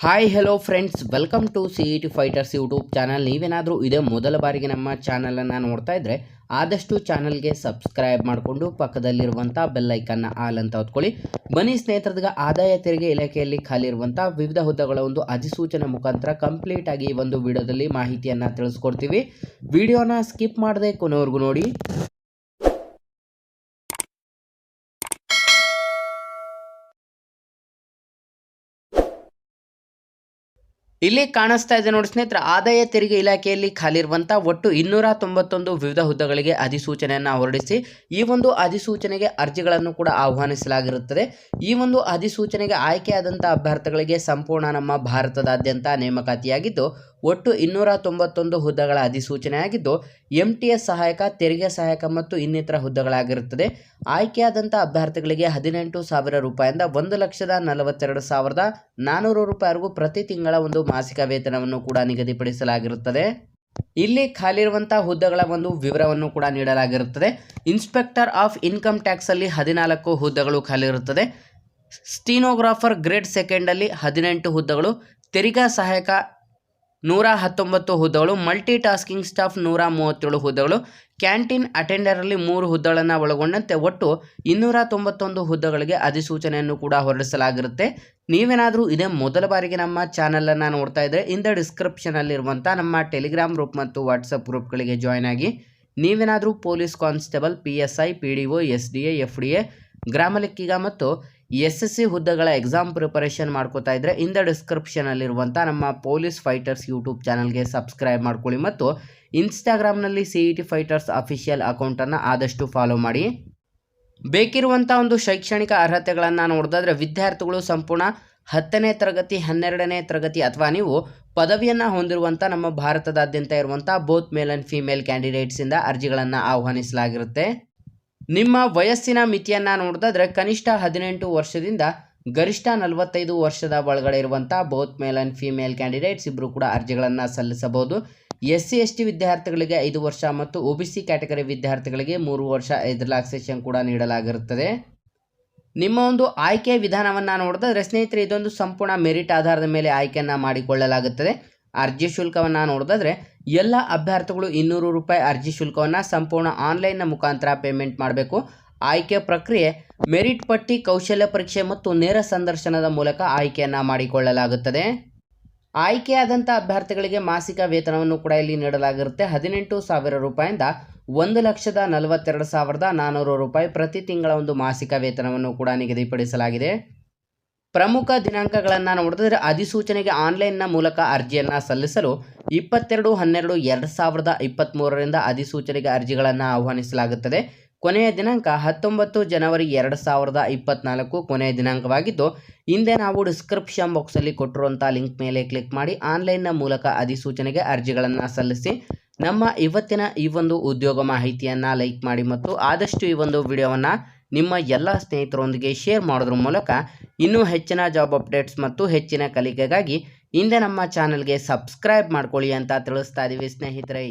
Hi hello friends welcome to C E T fighters YouTube channel ನೀವೇನಾದರೂ ಇದೇ ಮೊದಲ ಬಾರಿಗೆ ನಮ್ಮ ಚಾನಲನ್ನು ನೋಡ್ತಾ ಇದ್ದರೆ ಆದಷ್ಟು ಚಾನಲ್ಗೆ ಸಬ್ಸ್ಕ್ರೈಬ್ ಮಾಡಿಕೊಂಡು ಪಕ್ಕದಲ್ಲಿರುವಂಥ ಬೆಲ್ಲೈಕನ್ನ ಆಲ್ ಅಂತ ಹೊತ್ಕೊಳ್ಳಿ. ಬನ್ನಿ ಸ್ನೇಹಿತರದಾಗ, ಆದಾಯ ತೆರಿಗೆ ಇಲಾಖೆಯಲ್ಲಿ ಖಾಲಿ ಇರುವಂಥ ವಿವಿಧ ಹುದ್ದೆಗಳ ಒಂದು ಅಧಿಸೂಚನೆ ಮುಖಾಂತರ ಕಂಪ್ಲೀಟ್ ಆಗಿ ಒಂದು ವಿಡಿಯೋದಲ್ಲಿ ಮಾಹಿತಿಯನ್ನು ತಿಳಿಸ್ಕೊಡ್ತೀವಿ. ವಿಡಿಯೋನ ಸ್ಕಿಪ್ ಮಾಡದೆ ಕೊನೆವರೆಗೂ ನೋಡಿ. ಇಲ್ಲಿ ಕಾಣಿಸ್ತಾ ಇದೆ ನೋಡಿ ಸ್ನೇಹಿತರೆ, ಆದಾಯ ತೆರಿಗೆ ಇಲಾಖೆಯಲ್ಲಿ ಖಾಲಿ ಇರುವಂಥ ಒಟ್ಟು ಇನ್ನೂರ ತೊಂಬತ್ತೊಂದು ವಿವಿಧ ಹುದ್ದೆಗಳಿಗೆ ಅಧಿಸೂಚನೆಯನ್ನು ಹೊರಡಿಸಿ, ಈ ಒಂದು ಅಧಿಸೂಚನೆಗೆ ಅರ್ಜಿಗಳನ್ನು ಕೂಡ ಆಹ್ವಾನಿಸಲಾಗಿರುತ್ತದೆ. ಈ ಒಂದು ಅಧಿಸೂಚನೆಗೆ ಆಯ್ಕೆಯಾದಂಥ ಅಭ್ಯರ್ಥಿಗಳಿಗೆ ಸಂಪೂರ್ಣ ನಮ್ಮ ಭಾರತದಾದ್ಯಂತ ನೇಮಕಾತಿಯಾಗಿದ್ದು, ಒಟ್ಟು ಇನ್ನೂರ ತೊಂಬತ್ತೊಂದು ಹುದ್ದೆಗಳ ಅಧಿಸೂಚನೆಯಾಗಿದ್ದು ಎಂ ಟಿ ಎಸ್ ಸಹಾಯಕ, ತೆರಿಗೆ ಸಹಾಯಕ ಮತ್ತು ಇನ್ನಿತರ ಹುದ್ದೆಗಳಾಗಿರುತ್ತದೆ. ಆಯ್ಕೆಯಾದಂಥ ಅಭ್ಯರ್ಥಿಗಳಿಗೆ ಹದಿನೆಂಟು ಸಾವಿರ ರೂಪಾಯಿಂದ ಒಂದು ಲಕ್ಷದ ನಲವತ್ತೆರಡು ಸಾವಿರದ ನಾನ್ನೂರು ರೂಪಾಯಿವರೆಗೂ ಪ್ರತಿ ತಿಂಗಳ ಒಂದು ಮಾಸಿಕ ವೇತನವನ್ನು ಕೂಡ ನಿಗದಿಪಡಿಸಲಾಗಿರುತ್ತದೆ. ಇಲ್ಲಿ ಖಾಲಿರುವಂಥ ಹುದ್ದೆಗಳ ಒಂದು ವಿವರವನ್ನು ಕೂಡ ನೀಡಲಾಗಿರುತ್ತದೆ. ಇನ್ಸ್ಪೆಕ್ಟರ್ ಆಫ್ ಇನ್ಕಮ್ ಟ್ಯಾಕ್ಸ್ ಅಲ್ಲಿ ಹದಿನಾಲ್ಕು ಹುದ್ದೆಗಳು ಖಾಲಿ ಇರುತ್ತದೆ ಸ್ಟೀನೋಗ್ರಾಫರ್ ಗ್ರೇಡ್ ಸೆಕೆಂಡಲ್ಲಿ ಹದಿನೆಂಟು ಹುದ್ದೆಗಳು, ತೆರಿಗೆ ಸಹಾಯಕ ನೂರ ಹತ್ತೊಂಬತ್ತು ಹುದ್ದೆಗಳು ಮಲ್ಟಿ ಟಾಸ್ಕಿಂಗ್ ಸ್ಟಾಫ್ ನೂರ ಮೂವತ್ತೇಳು ಹುದ್ದೆಗಳು ಕ್ಯಾಂಟೀನ್ ಅಟೆಂಡರಲ್ಲಿ ಮೂರು ಹುದ್ದೆಗಳನ್ನು ಒಳಗೊಂಡಂತೆ ಒಟ್ಟು ಇನ್ನೂರ ತೊಂಬತ್ತೊಂದು ಹುದ್ದೆಗಳಿಗೆ ಅಧಿಸೂಚನೆಯನ್ನು ಕೂಡ ಹೊರಡಿಸಲಾಗಿರುತ್ತೆ. ನೀವೇನಾದರೂ ಇದೇ ಮೊದಲ ಬಾರಿಗೆ ನಮ್ಮ ಚಾನಲನ್ನು ನೋಡ್ತಾ ಇದ್ದರೆ ಇಂದ ಡಿಸ್ಕ್ರಿಪ್ಷನಲ್ಲಿರುವಂಥ ನಮ್ಮ ಟೆಲಿಗ್ರಾಮ್ ಗ್ರೂಪ್ ಮತ್ತು ವಾಟ್ಸಪ್ ಗ್ರೂಪ್ಗಳಿಗೆ ಜಾಯ್ನ್ ಆಗಿ. ನೀವೇನಾದರೂ police constable P S I P D O S D A F D A ಗ್ರಾಮ ಲೆಕ್ಕಿಗ ಮತ್ತು ಎಸ್ ಎಸ್ ಸಿ ಹುದ್ದೆಗಳ ಎಕ್ಸಾಮ್ ಪ್ರಿಪರೇಷನ್ ಮಾಡ್ಕೋತಾ ಇದ್ದರೆ ಇಂದ ಡಿಸ್ಕ್ರಿಪ್ಷನಲ್ಲಿರುವಂಥ ನಮ್ಮ ಪೊಲೀಸ್ ಫೈಟರ್ಸ್ ಯೂಟ್ಯೂಬ್ ಚಾನಲ್ಗೆ ಸಬ್ಸ್ಕ್ರೈಬ್ ಮಾಡ್ಕೊಳ್ಳಿ ಮತ್ತು ಇನ್ಸ್ಟಾಗ್ರಾಮ್ನಲ್ಲಿ C E T fighters official ಅಕೌಂಟನ್ನು ಆದಷ್ಟು ಫಾಲೋ ಮಾಡಿ. ಬೇಕಿರುವಂಥ ಒಂದು ಶೈಕ್ಷಣಿಕ ಅರ್ಹತೆಗಳನ್ನು ನೋಡಿದ್ರೆ ವಿದ್ಯಾರ್ಥಿಗಳು ಸಂಪೂರ್ಣ ಹತ್ತನೇ ತರಗತಿ, ಹನ್ನೆರಡನೇ ತರಗತಿ ಅಥವಾ ನೀವು ಪದವಿಯನ್ನು ಹೊಂದಿರುವಂಥ ನಮ್ಮ ಭಾರತದಾದ್ಯಂತ ಇರುವಂಥ ಬೋತ್ ಮೇಲ್ ಆ್ಯಂಡ್ ಫೀಮೇಲ್ ಕ್ಯಾಂಡಿಡೇಟ್ಸಿಂದ ಅರ್ಜಿಗಳನ್ನು ಆಹ್ವಾನಿಸಲಾಗಿರುತ್ತೆ. ನಿಮ್ಮ ವಯಸ್ಸಿನ ಮಿತಿಯನ್ನು ನೋಡಿದ್ರೆ ಕನಿಷ್ಠ ಹದಿನೆಂಟು ವರ್ಷದಿಂದ ಗರಿಷ್ಠ ನಲವತ್ತೈದು ವರ್ಷದ ಒಳಗಡೆ ಇರುವಂಥ both male and female candidates ಇಬ್ಬರು ಕೂಡ ಅರ್ಜಿಗಳನ್ನು ಸಲ್ಲಿಸಬಹುದು. ಎಸ್ ಸಿ ಎಸ್ ಟಿ ವಿದ್ಯಾರ್ಥಿಗಳಿಗೆ ಐದು ವರ್ಷ ಮತ್ತು ಒ ಬಿ ಸಿ ಕ್ಯಾಟಗರಿ ವಿದ್ಯಾರ್ಥಿಗಳಿಗೆ ಮೂರು ವರ್ಷ ರಿಲ್ಯಾಕ್ಸೇಷನ್ ಕೂಡ ನೀಡಲಾಗಿರುತ್ತದೆ. ನಿಮ್ಮ ಒಂದು ಆಯ್ಕೆ ವಿಧಾನವನ್ನು ನೋಡಿದ್ರೆ ಸ್ನೇಹಿತರೆ, ಇದೊಂದು ಸಂಪೂರ್ಣ ಮೆರಿಟ್ ಆಧಾರದ ಮೇಲೆ ಆಯ್ಕೆಯನ್ನು ಮಾಡಿಕೊಳ್ಳಲಾಗುತ್ತದೆ. ಅರ್ಜಿ ಶುಲ್ಕವನ್ನು ನೋಡಿದ್ರೆ ಎಲ್ಲ ಅಭ್ಯರ್ಥಿಗಳು ಇನ್ನೂರು ರೂಪಾಯಿ ಅರ್ಜಿ ಶುಲ್ಕವನ್ನು ಸಂಪೂರ್ಣ ಆನ್ಲೈನ್ನ ಮುಖಾಂತರ ಪೇಮೆಂಟ್ ಮಾಡಬೇಕು. ಆಯ್ಕೆ ಪ್ರಕ್ರಿಯೆ ಮೆರಿಟ್ ಪಟ್ಟಿ, ಕೌಶಲ್ಯ ಪರೀಕ್ಷೆ ಮತ್ತು ನೇರ ಸಂದರ್ಶನದ ಮೂಲಕ ಆಯ್ಕೆಯನ್ನು ಮಾಡಿಕೊಳ್ಳಲಾಗುತ್ತದೆ. ಆಯ್ಕೆಯಾದಂಥ ಅಭ್ಯರ್ಥಿಗಳಿಗೆ ಮಾಸಿಕ ವೇತನವನ್ನು ಕೂಡ ಇಲ್ಲಿ ನೀಡಲಾಗಿರುತ್ತೆ. ಹದಿನೆಂಟು ಸಾವಿರ ರೂಪಾಯಿಂದ ಒಂದು ಲಕ್ಷದ ನಲವತ್ತೆರಡು ಸಾವಿರದ ನಾನ್ನೂರು ರೂಪಾಯಿ ಪ್ರತಿ ತಿಂಗಳ ಒಂದು ಮಾಸಿಕ ವೇತನವನ್ನು ಕೂಡ ನಿಗದಿಪಡಿಸಲಾಗಿದೆ. ಪ್ರಮುಖ ದಿನಾಂಕಗಳನ್ನು ನೋಡಿದ್ರೆ ಅಧಿಸೂಚನೆಗೆ ಆನ್ಲೈನ್ನ ಮೂಲಕ ಅರ್ಜಿಯನ್ನು ಸಲ್ಲಿಸಲು ಇಪ್ಪತ್ತೆರಡು, ಹನ್ನೆರಡು, ಎರಡು ಸಾವಿರದ ಇಪ್ಪತ್ತ್ಮೂರರಿಂದ ಅಧಿಸೂಚನೆಗೆ ಅರ್ಜಿಗಳನ್ನು ಆಹ್ವಾನಿಸಲಾಗುತ್ತದೆ. ಕೊನೆಯ ದಿನಾಂಕ ಹತ್ತೊಂಬತ್ತು ಜನವರಿ ಎರಡು ಸಾವಿರದ ಇಪ್ಪತ್ತ್ನಾಲ್ಕು ಕೊನೆಯ ದಿನಾಂಕವಾಗಿದ್ದು, ಹಿಂದೆ ನಾವು ಡಿಸ್ಕ್ರಿಪ್ಷನ್ ಬಾಕ್ಸಲ್ಲಿ ಕೊಟ್ಟಿರುವಂಥ ಲಿಂಕ್ ಮೇಲೆ ಕ್ಲಿಕ್ ಮಾಡಿ ಆನ್ಲೈನ್ನ ಮೂಲಕ ಅಧಿಸೂಚನೆಗೆ ಅರ್ಜಿಗಳನ್ನು ಸಲ್ಲಿಸಿ ನಮ್ಮ ಇವತ್ತಿನ ಈ ಒಂದು ಉದ್ಯೋಗ ಮಾಹಿತಿಯನ್ನು ಲೈಕ್ ಮಾಡಿ ಮತ್ತು ಆದಷ್ಟು ಈ ಒಂದು ವಿಡಿಯೋವನ್ನು ನಿಮ್ಮ ಎಲ್ಲ ಸ್ನೇಹಿತರೊಂದಿಗೆ ಶೇರ್ ಮಾಡೋದ್ರ ಮೂಲಕ ಇನ್ನೂ ಹೆಚ್ಚಿನ ಜಾಬ್ ಅಪ್ಡೇಟ್ಸ್ ಮತ್ತು ಹೆಚ್ಚಿನ ಕಲಿಕೆಗಾಗಿ ಹಿಂದೆ ನಮ್ಮ ಚಾನಲ್ಗೆ ಸಬ್ಸ್ಕ್ರೈಬ್ ಮಾಡ್ಕೊಳ್ಳಿ ಅಂತ ತಿಳಿಸ್ತಾ ಇದ್ದೀವಿ ಸ್ನೇಹಿತರೆ.